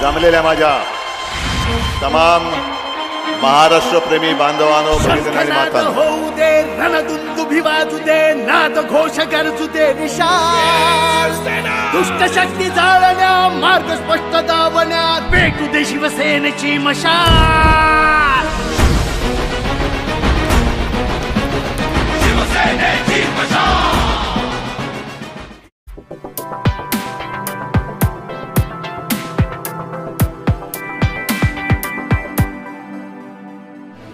जमलेल्या माझ्या तमाम महाराष्ट्रप्रेमी बांधवांनो आणि माता होऊ दे रणदुंदुभी वाजू दे नाद घोष गरजू दे दुष्ट शक्ती जाळण्या मार्ग स्पष्ट दावण्यात पेटू दे शिवसेनेची मशाल.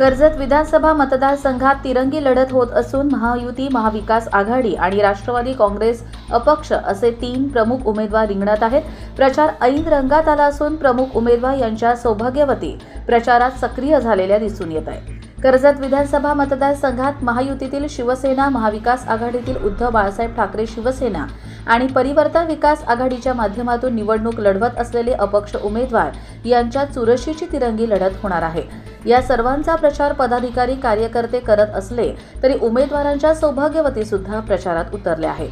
कर्जत विधानसभा मतदारसंघात तिरंगी लढत होत असून महायुती महाविकास आघाडी आणि राष्ट्रवादी काँग्रेस अपक्ष असे तीन प्रमुख उमेदवार रिंगणात आहेत. प्रचार ऐन रंगात आला असून प्रमुख उमेदवार यांच्या सौभाग्यवती प्रचारात सक्रिय झालेल्या दिसून येत आहे कर्जत विधानसभा मतदारसंघात महायुतीतील शिवसेना महाविकास आघाडीतील उद्धव बाळासाहेब ठाकरे शिवसेना आणि परिवर्तन विकास आघाडीच्या माध्यमातून निवडणूक लढवत असलेले अपक्ष उमेदवार यांच्यात चुरशीची तिरंगी लढत होणार आहे. या सर्वांचा प्रचार पदाधिकारी कार्यकर्ते करत असले तरी उमेदवारांच्या सौभाग्यवती सुद्धा प्रचारात उतरल्या आहे.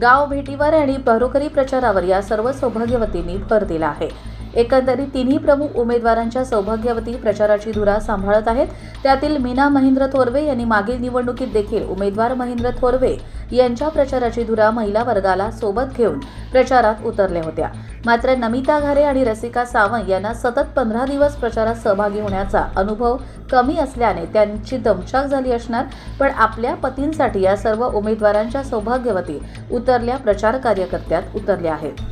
गाव भेटीवर आणि घरोघरी प्रचारावर या सर्व सौभाग्यवतींनी भर दिला आहे. एकंदरीत तिन्ही प्रमुख उमेदवारांच्या सौभाग्यवती प्रचाराची धुरा सांभाळत आहेत. त्यातील मीना महेंद्र थोरवे यांनी मागील निवडणुकीत देखील उमेदवार महेंद्र थोरवे यांच्या प्रचाराची धुरा महिला वर्गाला सोबत घेऊन प्रचारात उतरल्या होत्या. मात्र नमिता घारे आणि रसिका सावंत यांना सतत पंधरा दिवस प्रचारात सहभागी होण्याचा अनुभव कमी असल्याने त्यांची दमछाक झाली असणार पण आपल्या पतींसाठी या सर्व उमेदवारांच्या सौभाग्यवती उतरल्या प्रचार कार्यकर्त्यात उतरल्या आहेत.